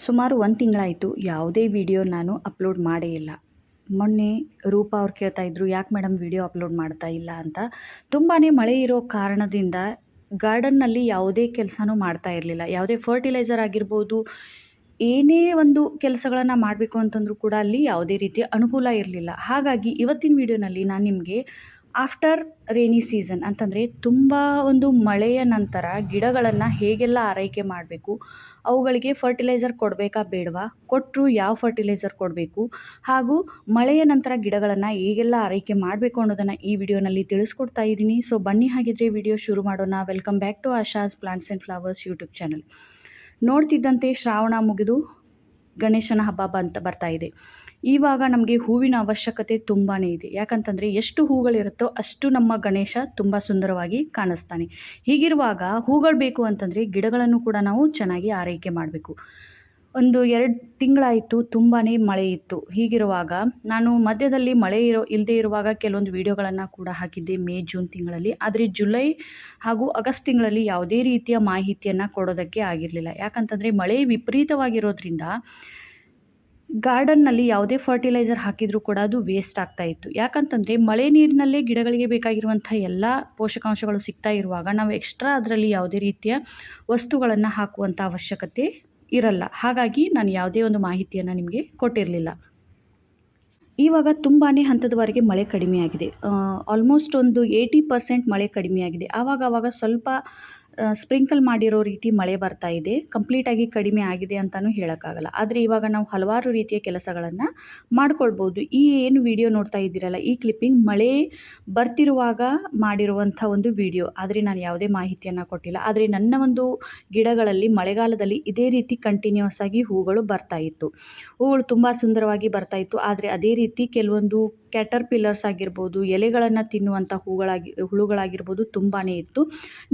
ಸುಮಾರು ಒಂದು ತಿಂಗಳಾಯಿತು ಯಾವುದೇ ವಿಡಿಯೋ ನಾನು ಅಪ್ಲೋಡ್ ಮಾಡೇ ಇಲ್ಲ. ಮೊನ್ನೆ ರೂಪ ಅವ್ರು ಕೇಳ್ತಾ ಇದ್ರು, ಯಾಕೆ ಮೇಡಮ್ ವಿಡಿಯೋ ಅಪ್ಲೋಡ್ ಮಾಡ್ತಾ ಇಲ್ಲ ಅಂತ? ತುಂಬಾ ಮಳೆ ಇರೋ ಕಾರಣದಿಂದ ಗಾರ್ಡನ್ನಲ್ಲಿ ಯಾವುದೇ ಕೆಲಸನೂ ಮಾಡ್ತಾ ಇರಲಿಲ್ಲ. ಯಾವುದೇ ಫರ್ಟಿಲೈಸರ್ ಆಗಿರ್ಬೋದು, ಏನೇ ಒಂದು ಕೆಲಸಗಳನ್ನು ಮಾಡಬೇಕು ಅಂತಂದರೂ ಕೂಡ ಅಲ್ಲಿ ಯಾವುದೇ ರೀತಿಯ ಅನುಕೂಲ ಇರಲಿಲ್ಲ. ಹಾಗಾಗಿ ಇವತ್ತಿನ ವಿಡಿಯೋನಲ್ಲಿ ನಾನು ನಿಮಗೆ ಆಫ್ಟರ್ ರೇನಿ ಸೀಸನ್ ಅಂತಂದರೆ ತುಂಬ ಒಂದು ಮಳೆಯ ನಂತರ ಗಿಡಗಳನ್ನು ಹೇಗೆಲ್ಲ ಆರೈಕೆ ಮಾಡಬೇಕು, ಅವುಗಳಿಗೆ ಫರ್ಟಿಲೈಸರ್ ಕೊಡಬೇಕಾ ಬೇಡವಾ? ಕೊಟ್ಟರು ಯಾವ ಫರ್ಟಿಲೈಸರ್ ಕೊಡಬೇಕು? ಹಾಗೂ ಮಳೆಯ ನಂತರ ಗಿಡಗಳನ್ನು ಹೇಗೆಲ್ಲ ಆರೈಕೆ ಮಾಡಬೇಕು ಅನ್ನೋದನ್ನು ಈ ವಿಡಿಯೋನಲ್ಲಿ ತಿಳಿಸ್ಕೊಡ್ತಾ ಇದ್ದೀನಿ. ಸೊ ಬನ್ನಿ ಹಾಗಿದ್ರೆ ವಿಡಿಯೋ ಶುರು ಮಾಡೋಣ. Welcome back to Asha's plants and flowers YouTube channel ನೋಡ್ತಿದ್ದಂತೆ Shravana ಮುಗಿದು ಗಣೇಶನ ಹಬ್ಬ ಬಂತ, ಬರ್ತಾ ಇದೆ. ಇವಾಗ ನಮಗೆ ಹೂವಿನ ಅವಶ್ಯಕತೆ ತುಂಬಾ ಇದೆ. ಯಾಕಂತಂದರೆ ಎಷ್ಟು ಹೂಗಳಿರುತ್ತೋ ಅಷ್ಟು ನಮ್ಮ ಗಣೇಶ ತುಂಬ ಸುಂದರವಾಗಿ ಕಾಣಿಸ್ತಾನೆ. ಹೀಗಿರುವಾಗ ಹೂಗಳು ಬೇಕು ಅಂತಂದರೆ ಗಿಡಗಳನ್ನು ಕೂಡ ನಾವು ಚೆನ್ನಾಗಿ ಆರೈಕೆ ಮಾಡಬೇಕು. ಒಂದು ಎರಡು ತಿಂಗಳಾಯಿತು ತುಂಬಾ ಮಳೆ ಇತ್ತು. ಹೀಗಿರುವಾಗ ನಾನು ಮಧ್ಯದಲ್ಲಿ ಮಳೆ ಇರೋ ಇಲ್ಲದೇ ಇರುವಾಗ ಕೆಲವೊಂದು ವಿಡಿಯೋಗಳನ್ನು ಕೂಡ ಹಾಕಿದ್ದೆ ಮೇ, ಜೂನ್ ತಿಂಗಳಲ್ಲಿ. ಆದರೆ ಜುಲೈ ಹಾಗೂ ಆಗಸ್ಟ್ ತಿಂಗಳಲ್ಲಿ ಯಾವುದೇ ರೀತಿಯ ಮಾಹಿತಿಯನ್ನು ಕೊಡೋದಕ್ಕೆ ಆಗಿರಲಿಲ್ಲ. ಯಾಕಂತಂದರೆ ಮಳೆ ವಿಪರೀತವಾಗಿರೋದ್ರಿಂದ ಗಾರ್ಡನ್ನಲ್ಲಿ ಯಾವುದೇ ಫರ್ಟಿಲೈಸರ್ ಹಾಕಿದರೂ ಕೂಡ ಅದು ವೇಸ್ಟ್ ಆಗ್ತಾ ಇತ್ತು. ಯಾಕಂತಂದರೆ ಮಳೆ ನೀರಿನಲ್ಲೇ ಗಿಡಗಳಿಗೆ ಬೇಕಾಗಿರುವಂಥ ಎಲ್ಲ ಪೋಷಕಾಂಶಗಳು ಸಿಗ್ತಾ ಇರುವಾಗ ನಾವು ಎಕ್ಸ್ಟ್ರಾ ಅದರಲ್ಲಿ ಯಾವುದೇ ರೀತಿಯ ವಸ್ತುಗಳನ್ನು ಹಾಕುವಂಥ ಅವಶ್ಯಕತೆ ಇರಲ್ಲ. ಹಾಗಾಗಿ ನಾನು ಯಾವುದೇ ಒಂದು ಮಾಹಿತಿಯನ್ನು ನಿಮಗೆ ಕೊಟ್ಟಿರಲಿಲ್ಲ. ಇವಾಗ ತುಂಬಾ ಹಂತದವರೆಗೆ ಮಳೆ ಕಡಿಮೆಯಾಗಿದೆ ಆಲ್ಮೋಸ್ಟ್ ಒಂದು ಏಯ್ಟಿ ಪರ್ಸೆಂಟ್ ಮಳೆ ಕಡಿಮೆಯಾಗಿದೆ ಆವಾಗ ಆವಾಗ ಸ್ವಲ್ಪ ಸ್ಪ್ರಿಂಕಲ್ ಮಾಡಿರೋ ರೀತಿ ಮಳೆ ಬರ್ತಾ ಇದೆ ಕಂಪ್ಲೀಟಾಗಿ ಕಡಿಮೆ ಆಗಿದೆ ಅಂತಲೂ ಹೇಳೋಕ್ಕಾಗಲ್ಲ. ಆದರೆ ಇವಾಗ ನಾವು ಹಲವಾರು ರೀತಿಯ ಕೆಲಸಗಳನ್ನು ಮಾಡ್ಕೊಳ್ಬೋದು. ಈ ಏನು ವಿಡಿಯೋ ನೋಡ್ತಾ ಇದ್ದೀರಲ್ಲ, ಈ ಕ್ಲಿಪ್ಪಿಂಗ್ ಮಳೆ ಬರ್ತಿರುವಾಗ ಮಾಡಿರುವಂಥ ಒಂದು ವಿಡಿಯೋ. ಆದರೆ ನಾನು ಯಾವುದೇ ಮಾಹಿತಿಯನ್ನು ಕೊಟ್ಟಿಲ್ಲ. ಆದರೆ ನನ್ನ ಒಂದು ಗಿಡಗಳಲ್ಲಿ, ಮಳೆಗಾಲದಲ್ಲಿ ಇದೇ ರೀತಿ ಕಂಟಿನ್ಯೂಸ್ ಆಗಿ ಹೂಗಳು ಬರ್ತಾ ಇತ್ತು. ಹೂಗಳು ತುಂಬ ಸುಂದರವಾಗಿ ಬರ್ತಾ ಇತ್ತು. ಆದರೆ ಅದೇ ರೀತಿ ಕೆಲವೊಂದು ಕ್ಯಾಟರ್ ಪಿಲ್ಲರ್ಸ್ ಆಗಿರ್ಬೋದು, ಎಲೆಗಳನ್ನು ತಿನ್ನುವಂಥ ಹೂಗಳಾಗಿ, ಹುಳುಗಳಾಗಿರ್ಬೋದು ತುಂಬಾ ಇತ್ತು.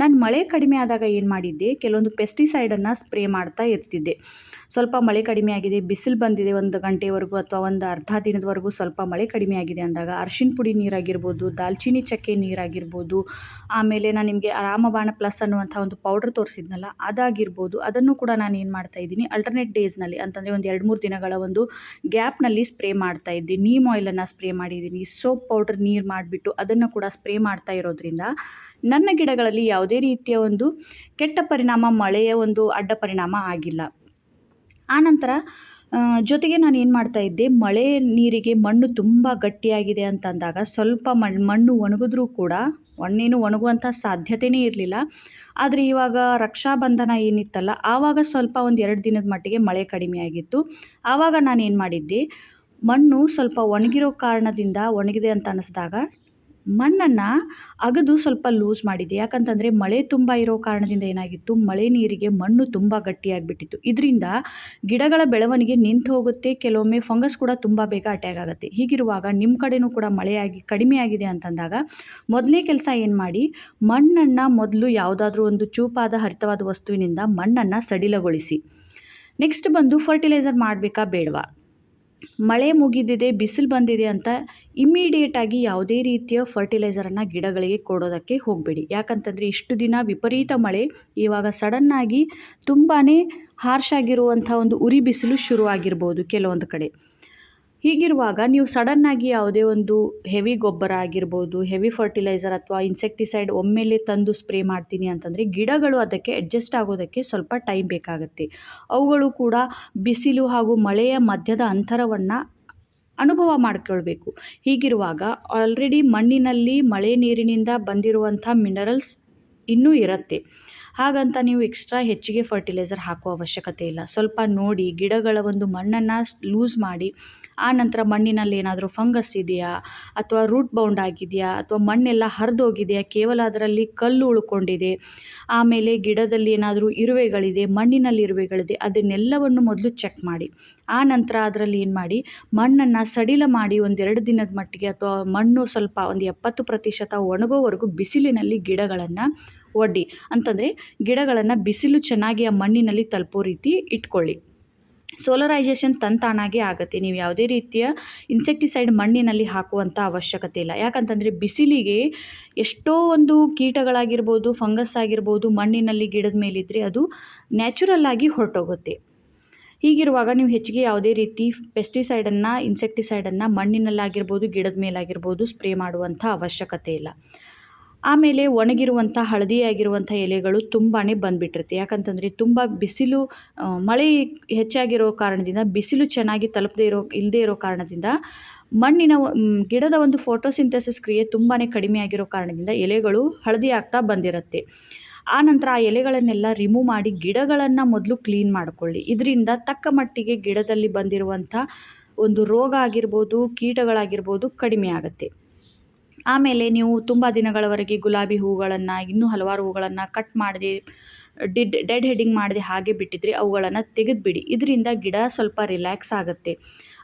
ನಾನು ಮಳೆ ಕಡಿಮೆ ಆದಾಗ ಏನು ಮಾಡಿದ್ದೆ, ಕೆಲವೊಂದು ಪೆಸ್ಟಿಸೈಡನ್ನು ಸ್ಪ್ರೇ ಮಾಡ್ತಾ ಇರ್ತಿದ್ದೆ. ಸ್ವಲ್ಪ ಮಳೆ ಕಡಿಮೆ ಆಗಿದೆ, ಬಿಸಿಲು ಬಂದಿದೆ ಒಂದು ಗಂಟೆವರೆಗೂ ಅಥವಾ ಒಂದು ಅರ್ಧ ದಿನದವರೆಗೂ ಸ್ವಲ್ಪ ಮಳೆ ಕಡಿಮೆ ಆಗಿದೆ ಅಂದಾಗ ಅರ್ಶಿಣ ಪುಡಿ ನೀರಾಗಿರ್ಬೋದು ದಾಲ್ಚಿನ್ನಿ ಚಕ್ಕೆ ನೀರಾಗಿರ್ಬೋದು, ಆಮೇಲೆ ನಾನು ನಿಮಗೆ ರಾಮಬಾಣ ಪ್ಲಸ್ ಅನ್ನುವಂಥ ಒಂದು ಪೌಡ್ರ್ ತೋರಿಸಿದ್ನಲ್ಲ ಅದಾಗಿರ್ಬೋದು, ಅದನ್ನು ಕೂಡ ನಾನು ಏನು ಮಾಡ್ತಾ ಇದ್ದೀನಿ ಅಲ್ಟರ್ನೇಟ್ ಡೇಸ್ನಲ್ಲಿ ಅಂತಂದರೆ ಒಂದು ಎರಡು ಮೂರು ದಿನಗಳ ಒಂದು ಗ್ಯಾಪ್ನಲ್ಲಿ ಸ್ಪ್ರೇ ಮಾಡ್ತಾ ಇದ್ದೆ ನೀಮ್ ಆಯಿಲನ್ನು ಸ್ಪ್ರೇ ಮಾಡಿದ್ದೀನಿ ಸೋಪ್ ಪೌಡ್ರ್, ನೀರು ಮಾಡಿಬಿಟ್ಟು ಅದನ್ನು ಕೂಡ ಸ್ಪ್ರೇ ಮಾಡ್ತಾ ಇರೋದ್ರಿಂದ ನನ್ನ ಗಿಡಗಳಲ್ಲಿ ಯಾವುದೇ ರೀತಿಯ ಒಂದು ಕೆಟ್ಟ ಪರಿಣಾಮ, ಮಳೆಯ ಒಂದು ಅಡ್ಡ ಪರಿಣಾಮ ಆಗಿಲ್ಲ. ಆನಂತರ ಜೊತೆಗೆ ನಾನು ಏನು ಮಾಡ್ತಾ ಇದ್ದೆ, ಮಳೆ ನೀರಿಗೆ ಮಣ್ಣು ತುಂಬ ಗಟ್ಟಿಯಾಗಿದೆ ಅಂತಂದಾಗ ಸ್ವಲ್ಪ ಮಣ್ಣು ಮಣ್ಣು ಒಣಗಿದ್ರೂ ಕೂಡ ಒಣ್ಣೇನು ಒಣಗುವಂಥ ಸಾಧ್ಯತೆಯೇ ಇರಲಿಲ್ಲ. ಆದರೆ ಇವಾಗ ರಕ್ಷಾಬಂಧನ ಏನಿತ್ತಲ್ಲ, ಆವಾಗ ಸ್ವಲ್ಪ ಒಂದು ಎರಡು ದಿನದ ಮಟ್ಟಿಗೆ ಮಳೆ ಕಡಿಮೆ ಆಗಿತ್ತು. ಆವಾಗ ನಾನು ಏನು ಮಾಡಿದ್ದೆ ಮಣ್ಣು ಸ್ವಲ್ಪ ಒಣಗಿರೋ ಕಾರಣದಿಂದ ಒಣಗಿದೆ ಅಂತ ಅನ್ನಿಸಿದಾಗ ಮಣ್ಣನ್ನು ಅಗದು ಸ್ವಲ್ಪ ಲೂಸ್ ಮಾಡಿದ್ದೆ ಯಾಕಂತಂದರೆ ಮಳೆ ತುಂಬ ಇರೋ ಕಾರಣದಿಂದ ಏನಾಗಿತ್ತು? ಮಳೆ ನೀರಿಗೆ ಮಣ್ಣು ತುಂಬ ಗಟ್ಟಿಯಾಗಿಬಿಟ್ಟಿತ್ತು. ಇದರಿಂದ ಗಿಡಗಳ ಬೆಳವಣಿಗೆ ನಿಂತು ಹೋಗುತ್ತೆ. ಕೆಲವೊಮ್ಮೆ ಫಂಗಸ್ ಕೂಡ ತುಂಬ ಬೇಗ ಅಟ್ಯಾಕ್ ಆಗುತ್ತೆ. ಹೀಗಿರುವಾಗ ನಿಮ್ಮ ಕಡೆಯೂ ಕೂಡ ಮಳೆಯಾಗಿ ಕಡಿಮೆ ಆಗಿದೆ ಅಂತಂದಾಗ ಮೊದಲನೇ ಕೆಲಸ ಏನು ಮಾಡಿ, ಮಣ್ಣನ್ನು ಮೊದಲು ಯಾವುದಾದ್ರೂ ಒಂದು ಚೂಪಾದ ಹರಿತವಾದ ವಸ್ತುವಿನಿಂದ ಮಣ್ಣನ್ನು ಸಡಿಲಗೊಳಿಸಿ. ನೆಕ್ಸ್ಟ್ ಬಂದು ಫರ್ಟಿಲೈಸರ್ ಮಾಡಬೇಕಾ ಬೇಡವಾ? ಮಳೆ ಮುಗಿದಿದೆ, ಬಿಸಿಲು ಬಂದಿದೆ ಅಂತ ಇಮ್ಮಿಡಿಯೇಟಾಗಿ ಯಾವುದೇ ರೀತಿಯ ಫರ್ಟಿಲೈಸರನ್ನು ಗಿಡಗಳಿಗೆ ಕೊಡೋದಕ್ಕೆ ಹೋಗಬೇಡಿ. ಯಾಕಂತಂದರೆ ಇಷ್ಟು ದಿನ ವಿಪರೀತ ಮಳೆ, ಇವಾಗ ಸಡನ್ನಾಗಿ ತುಂಬಾ ಹಾರ್ಶ್ ಆಗಿರುವಂಥ ಒಂದು ಉರಿ ಬಿಸಿಲು ಶುರುವಾಗಿರ್ಬೋದು ಕೆಲವೊಂದು ಕಡೆ. ಹೀಗಿರುವಾಗ ನೀವು ಸಡನ್ನಾಗಿ ಯಾವುದೇ ಒಂದು ಹೆವಿ ಗೊಬ್ಬರ ಆಗಿರ್ಬೋದು ಹೆವಿ ಫರ್ಟಿಲೈಸರ್ ಅಥವಾ ಇನ್ಸೆಕ್ಟಿಸೈಡ್ ಒಮ್ಮೆಲೆ ತಂದು ಸ್ಪ್ರೇ ಮಾಡ್ತೀನಿ ಅಂತಂದರೆ ಗಿಡಗಳು ಅದಕ್ಕೆ ಅಡ್ಜಸ್ಟ್ ಆಗೋದಕ್ಕೆ ಸ್ವಲ್ಪ ಟೈಮ್ ಬೇಕಾಗುತ್ತೆ. ಅವುಗಳು ಕೂಡ ಬಿಸಿಲು ಹಾಗೂ ಮಳೆಯ ಮಧ್ಯದ ಅಂತರವನ್ನು ಅನುಭವ ಮಾಡ್ಕೊಳ್ಬೇಕು. ಹೀಗಿರುವಾಗ ಆಲ್ರೆಡಿ ಮಣ್ಣಿನಲ್ಲಿ ಮಳೆ ನೀರಿನಿಂದ ಬಂದಿರುವಂಥ ಮಿನರಲ್ಸ್ ಇನ್ನೂ ಇರುತ್ತೆ. ಹಾಗಂತ ನೀವು ಎಕ್ಸ್ಟ್ರಾ ಹೆಚ್ಚಿಗೆ ಫರ್ಟಿಲೈಸರ್ ಹಾಕುವ ಅವಶ್ಯಕತೆ ಇಲ್ಲ. ಸ್ವಲ್ಪ ನೋಡಿ, ಗಿಡಗಳ ಒಂದು ಮಣ್ಣನ್ನು ಲೂಸ್ ಮಾಡಿ, ಆ ನಂತರ ಮಣ್ಣಿನಲ್ಲಿ ಏನಾದರೂ ಫಂಗಸ್ ಇದೆಯಾ, ಅಥವಾ ರೂಟ್ ಬೌಂಡ್ ಆಗಿದೆಯಾ, ಅಥವಾ ಮಣ್ಣೆಲ್ಲ ಹರಿದೋಗಿದೆಯಾ, ಕೇವಲ ಅದರಲ್ಲಿ ಕಲ್ಲು ಉಳ್ಕೊಂಡಿದೆ, ಆಮೇಲೆ ಗಿಡದಲ್ಲಿ ಏನಾದರೂ ಇರುವೆಗಳಿದೆ, ಮಣ್ಣಿನಲ್ಲಿ ಇರುವೆಗಳಿದೆ, ಅದನ್ನೆಲ್ಲವನ್ನು ಮೊದಲು ಚೆಕ್ ಮಾಡಿ. ಆ ನಂತರ ಅದರಲ್ಲಿ ಏನು ಮಾಡಿ, ಮಣ್ಣನ್ನು ಸಡಿಲ ಮಾಡಿ ಒಂದೆರಡು ದಿನದ ಮಟ್ಟಿಗೆ ಅಥವಾ ಮಣ್ಣು ಸ್ವಲ್ಪ ಒಂದು ಎಪ್ಪತ್ತು ಪ್ರತಿಶತ ಒಣಗೋವರೆಗೂ ಬಿಸಿಲಿನಲ್ಲಿ ಗಿಡಗಳನ್ನು ಒಡ್ಡಿ. ಅಂತಂದರೆ ಗಿಡಗಳನ್ನು ಬಿಸಿಲು ಚೆನ್ನಾಗಿ ಆ ಮಣ್ಣಿನಲ್ಲಿ ತಲುಪೋ ರೀತಿ ಇಟ್ಕೊಳ್ಳಿ. ಸೋಲರೈಸೇಷನ್ ತಂತಾನಾಗೆ ಆಗುತ್ತೆ. ನೀವು ಯಾವುದೇ ರೀತಿಯ ಇನ್ಸೆಕ್ಟಿಸೈಡ್ ಮಣ್ಣಿನಲ್ಲಿ ಹಾಕುವಂಥ ಅವಶ್ಯಕತೆ ಇಲ್ಲ. ಯಾಕಂತಂದರೆ ಬಿಸಿಲಿಗೆ ಎಷ್ಟೋ ಒಂದು ಕೀಟಗಳಾಗಿರ್ಬೋದು, ಫಂಗಸ್ ಆಗಿರ್ಬೋದು ಮಣ್ಣಿನಲ್ಲಿ ಗಿಡದ ಮೇಲಿದ್ದರೆ ಅದು ನ್ಯಾಚುರಲ್ ಆಗಿ ಹೊರಟೋಗುತ್ತೆ. ಹೀಗಿರುವಾಗ ನೀವು ಹೆಚ್ಚಿಗೆ ಯಾವುದೇ ರೀತಿ ಪೆಸ್ಟಿಸೈಡನ್ನು ಇನ್ಸೆಕ್ಟಿಸೈಡನ್ನು ಮಣ್ಣಿನಲ್ಲಾಗಿರ್ಬೋದು, ಗಿಡದ ಮೇಲಾಗಿರ್ಬೋದು ಸ್ಪ್ರೇ ಮಾಡುವಂಥ ಅವಶ್ಯಕತೆ ಇಲ್ಲ. ಆಮೇಲೆ ಒಣಗಿರುವಂಥ, ಹಳದಿಯಾಗಿರುವಂಥ ಎಲೆಗಳು ತುಂಬಾ ಬಂದುಬಿಟ್ಟಿರುತ್ತೆ. ಯಾಕಂತಂದರೆ ತುಂಬ ಬಿಸಿಲು ಮಳೆ ಹೆಚ್ಚಾಗಿರೋ ಕಾರಣದಿಂದ, ಬಿಸಿಲು ಚೆನ್ನಾಗಿ ತಲುಪದೇ ಇರೋ ಇಲ್ಲದೇ ಇರೋ ಕಾರಣದಿಂದ ಮಣ್ಣಿನ ಗಿಡದ ಒಂದು ಫೋಟೋಸಿಂಥಸಿಸ್ ಕ್ರಿಯೆ ತುಂಬಾ ಕಡಿಮೆ ಆಗಿರೋ ಕಾರಣದಿಂದ ಎಲೆಗಳು ಹಳದಿ ಆಗ್ತಾ ಬಂದಿರುತ್ತೆ. ಆ ನಂತರ ಆ ಎಲೆಗಳನ್ನೆಲ್ಲ ರಿಮೂವ್ ಮಾಡಿ ಗಿಡಗಳನ್ನು ಮೊದಲು ಕ್ಲೀನ್ ಮಾಡಿಕೊಳ್ಳಿ. ಇದರಿಂದ ತಕ್ಕ ಮಟ್ಟಿಗೆ ಗಿಡದಲ್ಲಿ ಬಂದಿರುವಂಥ ಒಂದು ರೋಗ ಆಗಿರ್ಬೋದು, ಕೀಟಗಳಾಗಿರ್ಬೋದು ಕಡಿಮೆ ಆಗುತ್ತೆ. ಆಮೇಲೆ ನೀವು ತುಂಬ ದಿನಗಳವರೆಗೆ ಗುಲಾಬಿ ಹೂಗಳನ್ನು, ಇನ್ನೂ ಹಲವಾರು ಹೂಗಳನ್ನು ಕಟ್ ಮಾಡದೆ, ಡಿಡ್, ಡೆಡ್ ಹೆಡ್ಡಿಂಗ್ ಮಾಡದೆ ಹಾಗೆ ಬಿಟ್ಟಿದ್ರೆ ಅವುಗಳನ್ನು ತೆಗೆದುಬಿಡಿ. ಇದರಿಂದ ಗಿಡ ಸ್ವಲ್ಪ ರಿಲ್ಯಾಕ್ಸ್ ಆಗುತ್ತೆ.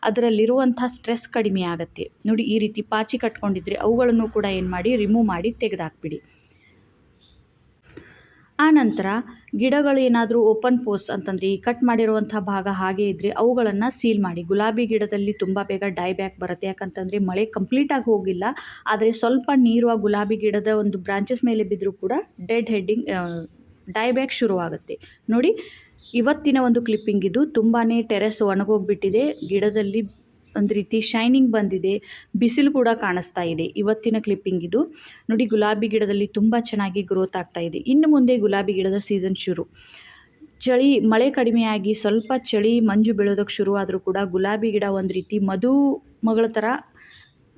ಅದರಲ್ಲಿರುವಂಥ ಸ್ಟ್ರೆಸ್ ಕಡಿಮೆ ಆಗುತ್ತೆ. ನೋಡಿ ಈ ರೀತಿ ಪಾಚಿ ಕಟ್ಕೊಂಡಿದ್ರೆ ಅವುಗಳನ್ನು ಕೂಡ ಏನು ಮಾಡಿ ರಿಮೂವ್ ಮಾಡಿ ತೆಗೆದಾಕ್ಬಿಡಿ. ಆ ನಂತರ ಗಿಡಗಳು ಏನಾದರೂ ಓಪನ್ ಪೋಸ್ ಅಂತಂದರೆ ಈ ಕಟ್ ಮಾಡಿರುವಂಥ ಭಾಗ ಹಾಗೆ ಇದ್ದರೆ ಅವುಗಳನ್ನು ಸೀಲ್ ಮಾಡಿ. ಗುಲಾಬಿ ಗಿಡದಲ್ಲಿ ತುಂಬ ಬೇಗ ಡೈ ಬ್ಯಾಕ್ ಬರುತ್ತೆ. ಯಾಕಂತಂದರೆ ಮಳೆ ಕಂಪ್ಲೀಟಾಗಿ ಹೋಗಿಲ್ಲ. ಆದರೆ ಸ್ವಲ್ಪ ನೀರು ಆ ಗುಲಾಬಿ ಗಿಡದ ಒಂದು ಬ್ರಾಂಚಸ್ ಮೇಲೆ ಬಿದ್ದರೂ ಕೂಡ ಡೆಡ್ ಹೆಡ್ಡಿಂಗ್ ಡೈ ಬ್ಯಾಕ್ ಶುರುವಾಗುತ್ತೆ. ನೋಡಿ, ಇವತ್ತಿನ ಒಂದು ಕ್ಲಿಪ್ಪಿಂಗ್ ಇದು. ತುಂಬಾ ಟೆರೆಸ್ ಒಣಗೋಗಿಬಿಟ್ಟಿದೆ. ಗಿಡದಲ್ಲಿ ಒಂದು ರೀತಿ ಶೈನಿಂಗ್ ಬಂದಿದೆ. ಬಿಸಿಲು ಕೂಡ ಕಾಣಿಸ್ತಾ ಇದೆ. ಇವತ್ತಿನ ಕ್ಲಿಪ್ಪಿಂಗ್ ಇದು. ನೋಡಿ, ಗುಲಾಬಿ ಗಿಡದಲ್ಲಿ ತುಂಬ ಚೆನ್ನಾಗಿ ಗ್ರೋತ್ ಆಗ್ತಾ ಇದೆ. ಇನ್ನು ಮುಂದೆ ಗುಲಾಬಿ ಗಿಡದ ಸೀಸನ್ ಶುರು. ಚಳಿ, ಮಳೆ ಕಡಿಮೆಯಾಗಿ ಸ್ವಲ್ಪ ಚಳಿ, ಮಂಜು ಬೀಳೋದಕ್ಕೆ ಶುರುವಾದರೂ ಕೂಡ ಗುಲಾಬಿ ಗಿಡ ಒಂದು ರೀತಿ ಮಧು ಮಗಳ ಥರ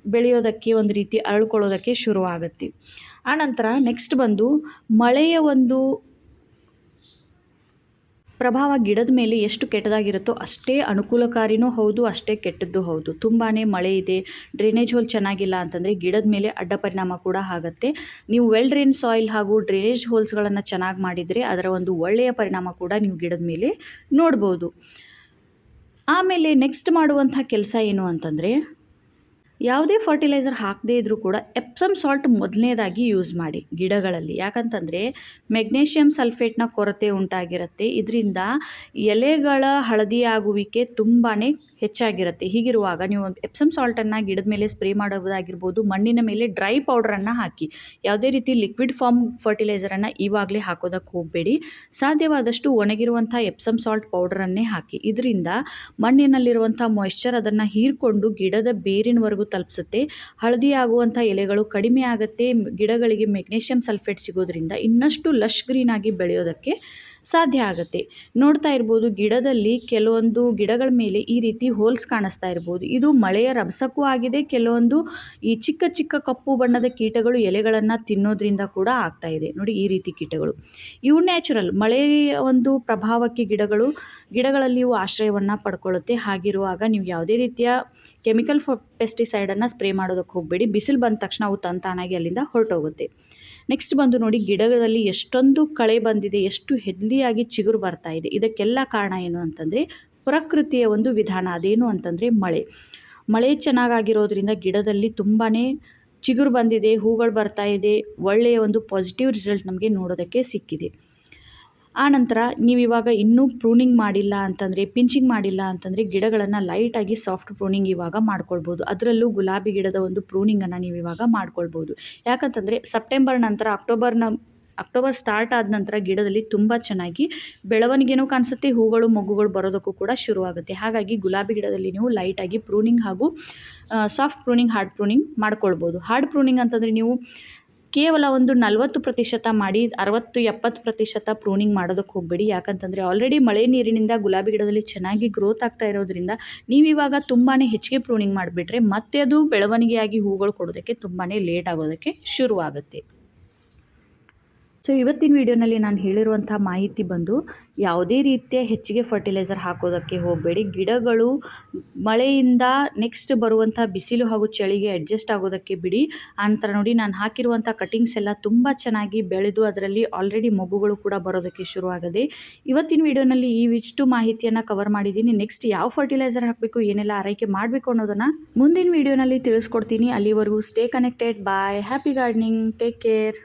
ಬೆಳೆಯೋದಕ್ಕೆ, ಒಂದು ರೀತಿ ಅರಳ್ಕೊಳ್ಳೋದಕ್ಕೆ ಶುರುವಾಗುತ್ತೆ. ಆನಂತರ ನೆಕ್ಸ್ಟ್ ಬಂದು ಮಳೆಯ ಒಂದು ಪ್ರಭಾವ ಗಿಡದ ಮೇಲೆ ಎಷ್ಟು ಕೆಟ್ಟದಾಗಿರುತ್ತೋ ಅಷ್ಟೇ ಅನುಕೂಲಕಾರಿನೂ ಹೌದು, ಅಷ್ಟೇ ಕೆಟ್ಟದ್ದು ಹೌದು. ತುಂಬಾ ಮಳೆ ಇದೆ, ಡ್ರೈನೇಜ್ ಹೋಲ್ ಚೆನ್ನಾಗಿಲ್ಲ ಅಂತಂದರೆ ಗಿಡದ ಮೇಲೆ ಅಡ್ಡ ಪರಿಣಾಮ ಕೂಡ ಆಗುತ್ತೆ. ನೀವು ವೆಲ್ ಡ್ರೈನ್ ಸಾಯಿಲ್ ಹಾಗೂ ಡ್ರೈನೇಜ್ ಹೋಲ್ಸ್ಗಳನ್ನು ಚೆನ್ನಾಗಿ ಮಾಡಿದರೆ ಅದರ ಒಂದು ಒಳ್ಳೆಯ ಪರಿಣಾಮ ಕೂಡ ನೀವು ಗಿಡದ ಮೇಲೆ ನೋಡ್ಬೋದು. ಆಮೇಲೆ ನೆಕ್ಸ್ಟ್ ಮಾಡುವಂಥ ಕೆಲಸ ಏನು ಅಂತಂದರೆ ಯಾವುದೇ ಫರ್ಟಿಲೈಸರ್ ಹಾಕದೇ ಇದ್ದರೂ ಕೂಡ ಎಪ್ಸಮ್ ಸಾಲ್ಟ್ ಮೊದಲನೇದಾಗಿ ಯೂಸ್ ಮಾಡಿ ಗಿಡಗಳಲ್ಲಿ. ಯಾಕಂತಂದರೆ ಮೆಗ್ನೇಷಿಯಮ್ ಸಲ್ಫೇಟ್ನ ಕೊರತೆ ಉಂಟಾಗಿರುತ್ತೆ. ಇದರಿಂದ ಎಲೆಗಳ ಹಳದಿಯಾಗುವಿಕೆ ತುಂಬಾ ಹೆಚ್ಚಾಗಿರುತ್ತೆ. ಹೀಗಿರುವಾಗ ನೀವು ಎಪ್ಸಮ್ ಸಾಲ್ಟನ್ನು ಗಿಡದ ಮೇಲೆ ಸ್ಪ್ರೇ ಮಾಡೋದಾಗಿರ್ಬೋದು, ಮಣ್ಣಿನ ಮೇಲೆ ಡ್ರೈ ಪೌಡರನ್ನು ಹಾಕಿ, ಯಾವುದೇ ರೀತಿ ಲಿಕ್ವಿಡ್ ಫಾರ್ಮ್ ಫರ್ಟಿಲೈಸರನ್ನು ಈವಾಗಲೇ ಹಾಕೋದಕ್ಕೆ ಹೋಗಬೇಡಿ. ಸಾಧ್ಯವಾದಷ್ಟು ಒಣಗಿರುವಂಥ ಎಪ್ಸಮ್ ಸಾಲ್ಟ್ ಪೌಡರನ್ನೇ ಹಾಕಿ. ಇದರಿಂದ ಮಣ್ಣಿನಲ್ಲಿರುವಂಥ ಮಾಯ್ಶ್ಚರ್ ಅದನ್ನು ಹೀರಿಕೊಂಡು ಗಿಡದ ಬೇರಿನವರೆಗೂ ತಲುಪಿಸುತ್ತೆ. ಹಳದಿ ಆಗುವಂಥ ಎಲೆಗಳು ಕಡಿಮೆ ಆಗುತ್ತೆ. ಗಿಡಗಳಿಗೆ ಮೆಗ್ನೀಷಿಯಮ್ ಸಲ್ಫೇಟ್ ಸಿಗೋದ್ರಿಂದ ಇನ್ನಷ್ಟು ಲಶ್ ಗ್ರೀನ್ ಆಗಿ ಬೆಳೆಯೋದಕ್ಕೆ ಸಾಧ್ಯ ಆಗುತ್ತೆ. ನೋಡ್ತಾ ಇರ್ಬೋದು ಗಿಡದಲ್ಲಿ ಕೆಲವೊಂದು ಗಿಡಗಳ ಮೇಲೆ ಈ ರೀತಿ ಹೋಲ್ಸ್ ಕಾಣಿಸ್ತಾ ಇರ್ಬೋದು. ಇದು ಮಳೆಯ ರಭಸಕ್ಕೂ ಆಗಿದೆ, ಕೆಲವೊಂದು ಈ ಚಿಕ್ಕ ಚಿಕ್ಕ ಕಪ್ಪು ಬಣ್ಣದ ಕೀಟಗಳು ಎಲೆಗಳನ್ನು ತಿನ್ನೋದ್ರಿಂದ ಕೂಡ ಆಗ್ತಾ ಇದೆ. ನೋಡಿ ಈ ರೀತಿ ಕೀಟಗಳು. ಇವು ನ್ಯಾಚುರಲ್. ಮಳೆಯ ಒಂದು ಪ್ರಭಾವಕ್ಕೆ ಗಿಡಗಳು, ಗಿಡಗಳಲ್ಲಿ ಇವು ಆಶ್ರಯವನ್ನು ಪಡ್ಕೊಳ್ಳುತ್ತೆ. ಹಾಗಿರುವಾಗ ನೀವು ಯಾವುದೇ ರೀತಿಯ ಕೆಮಿಕಲ್ ಫ, ಪೆಸ್ಟಿಸೈಡನ್ನು ಸ್ಪ್ರೇ ಮಾಡೋದಕ್ಕೆ ಹೋಗಬೇಡಿ. ಬಿಸಿಲು ಬಂದ ತಕ್ಷಣ ಅವು ತಂತಾನಾಗಿ ಅಲ್ಲಿಂದ ಹೊರಟೋಗುತ್ತೆ. ನೆಕ್ಸ್ಟ್ ಬಂದು ನೋಡಿ, ಗಿಡಗಳಲ್ಲಿ ಎಷ್ಟೊಂದು ಕಳೆ ಬಂದಿದೆ, ಎಷ್ಟು ಹೆಲ್ದಿಯಾಗಿ ಚಿಗುರು ಬರ್ತಾ ಇದೆ. ಇದಕ್ಕೆಲ್ಲ ಕಾರಣ ಏನು ಅಂತಂದರೆ, ಪ್ರಕೃತಿಯ ಒಂದು ವಿಧಾನ. ಅದೇನು ಅಂತಂದರೆ, ಮಳೆ. ಮಳೆ ಚೆನ್ನಾಗಾಗಿರೋದ್ರಿಂದ ಗಿಡದಲ್ಲಿ ತುಂಬಾ ಚಿಗುರು ಬಂದಿದೆ, ಹೂಗಳು ಬರ್ತಾ ಇದೆ. ಒಳ್ಳೆಯ ಒಂದು ಪಾಸಿಟಿವ್ ರಿಸಲ್ಟ್ ನಮಗೆ ನೋಡೋದಕ್ಕೆ ಸಿಕ್ಕಿದೆ. ಆನಂತರ ನೀವು ಇವಾಗ ಇನ್ನೂ ಪ್ರೂನಿಂಗ್ ಮಾಡಿಲ್ಲ ಅಂತಂದರೆ, ಪಿಂಚಿಂಗ್ ಮಾಡಿಲ್ಲ ಅಂತಂದರೆ ಗಿಡಗಳನ್ನು ಲೈಟಾಗಿ ಸಾಫ್ಟ್ ಪ್ರೂನಿಂಗ್ ಇವಾಗ ಮಾಡ್ಕೊಳ್ಬೋದು. ಅದರಲ್ಲೂ ಗುಲಾಬಿ ಗಿಡದ ಒಂದು ಪ್ರೂನಿಂಗನ್ನು ನೀವು ಇವಾಗ ಮಾಡ್ಕೊಳ್ಬೋದು. ಯಾಕಂತಂದರೆ ಸೆಪ್ಟೆಂಬರ್ ನಂತರ ಅಕ್ಟೋಬರ್ನ ಅಕ್ಟೋಬರ್ ಸ್ಟಾರ್ಟ್ ಆದ ನಂತರ ಗಿಡದಲ್ಲಿ ತುಂಬ ಚೆನ್ನಾಗಿ ಬೆಳವಣಿಗೆನೂ ಕಾಣಿಸುತ್ತೆ, ಹೂಗಳು, ಮೊಗ್ಗುಗಳು ಬರೋದಕ್ಕೂ ಕೂಡ ಶುರುವಾಗುತ್ತೆ. ಹಾಗಾಗಿ ಗುಲಾಬಿ ಗಿಡದಲ್ಲಿ ನೀವು ಲೈಟಾಗಿ ಪ್ರೂನಿಂಗ್ ಹಾಗೂ ಸಾಫ್ಟ್ ಪ್ರೂನಿಂಗ್, ಹಾರ್ಡ್ ಪ್ರೂನಿಂಗ್ ಮಾಡ್ಕೊಳ್ಬೋದು. ಹಾರ್ಡ್ ಪ್ರೂನಿಂಗ್ ಅಂತಂದರೆ ನೀವು ಕೇವಲ ಒಂದು ನಲವತ್ತು ಪ್ರತಿಶತ ಮಾಡಿ ಅರವತ್ತು ಎಪ್ಪತ್ತು ಪ್ರತಿಶತ ಪ್ರೂನಿಂಗ್ ಮಾಡೋದಕ್ಕೆ ಹೋಗಬೇಡಿ. ಯಾಕಂತಂದರೆ ಆಲ್ರೆಡಿ ಮಳೆ ನೀರಿನಿಂದ ಗುಲಾಬಿ ಗಿಡದಲ್ಲಿ ಚೆನ್ನಾಗಿ ಗ್ರೋತ್ ಆಗ್ತಾ ಇರೋದ್ರಿಂದ ನೀವಿವಾಗ ತುಂಬಾ ಹೆಚ್ಚಿಗೆ ಪ್ರೂನಿಂಗ್ ಮಾಡಿಬಿಟ್ರೆ ಮತ್ತೆ ಅದು ಬೆಳವಣಿಗೆಯಾಗಿ ಹೂಗಳು ಕೊಡೋದಕ್ಕೆ ತುಂಬಾ ಲೇಟ್ ಆಗೋದಕ್ಕೆ ಶುರುವಾಗುತ್ತೆ. ಸೊ ಇವತ್ತಿನ ವಿಡಿಯೋನಲ್ಲಿ ನಾನು ಹೇಳಿರುವಂಥ ಮಾಹಿತಿ ಬಂದು ಯಾವುದೇ ರೀತಿಯ ಹೆಚ್ಚಿಗೆ ಫರ್ಟಿಲೈಸರ್ ಹಾಕೋದಕ್ಕೆ ಹೋಗಬೇಡಿ. ಗಿಡಗಳು ಮಳೆಯಿಂದ ನೆಕ್ಸ್ಟ್ ಬರುವಂಥ ಬಿಸಿಲು ಹಾಗೂ ಚಳಿಗೆ ಅಡ್ಜಸ್ಟ್ ಆಗೋದಕ್ಕೆ ಬಿಡಿ. ಆನಂತರ ನೋಡಿ, ನಾನು ಹಾಕಿರುವಂಥ ಕಟಿಂಗ್ಸ್ ಎಲ್ಲ ತುಂಬ ಚೆನ್ನಾಗಿ ಬೆಳೆದು ಅದರಲ್ಲಿ ಆಲ್ರೆಡಿ ಮಗುಗಳು ಕೂಡ ಬರೋದಕ್ಕೆ ಶುರುವಾಗದೆ. ಇವತ್ತಿನ ವಿಡಿಯೋನಲ್ಲಿ ಈ ಇಷ್ಟು ಮಾಹಿತಿಯನ್ನು ಕವರ್ ಮಾಡಿದ್ದೀನಿ. ನೆಕ್ಸ್ಟ್ ಯಾವ ಫರ್ಟಿಲೈಸರ್ ಹಾಕಬೇಕು, ಏನೆಲ್ಲ ಆರೈಕೆ ಮಾಡಬೇಕು ಅನ್ನೋದನ್ನು ಮುಂದಿನ ವಿಡಿಯೋನಲ್ಲಿ ತಿಳಿಸ್ಕೊಡ್ತೀನಿ. ಅಲ್ಲಿವರೆಗೂ stay connected bye happy gardening take care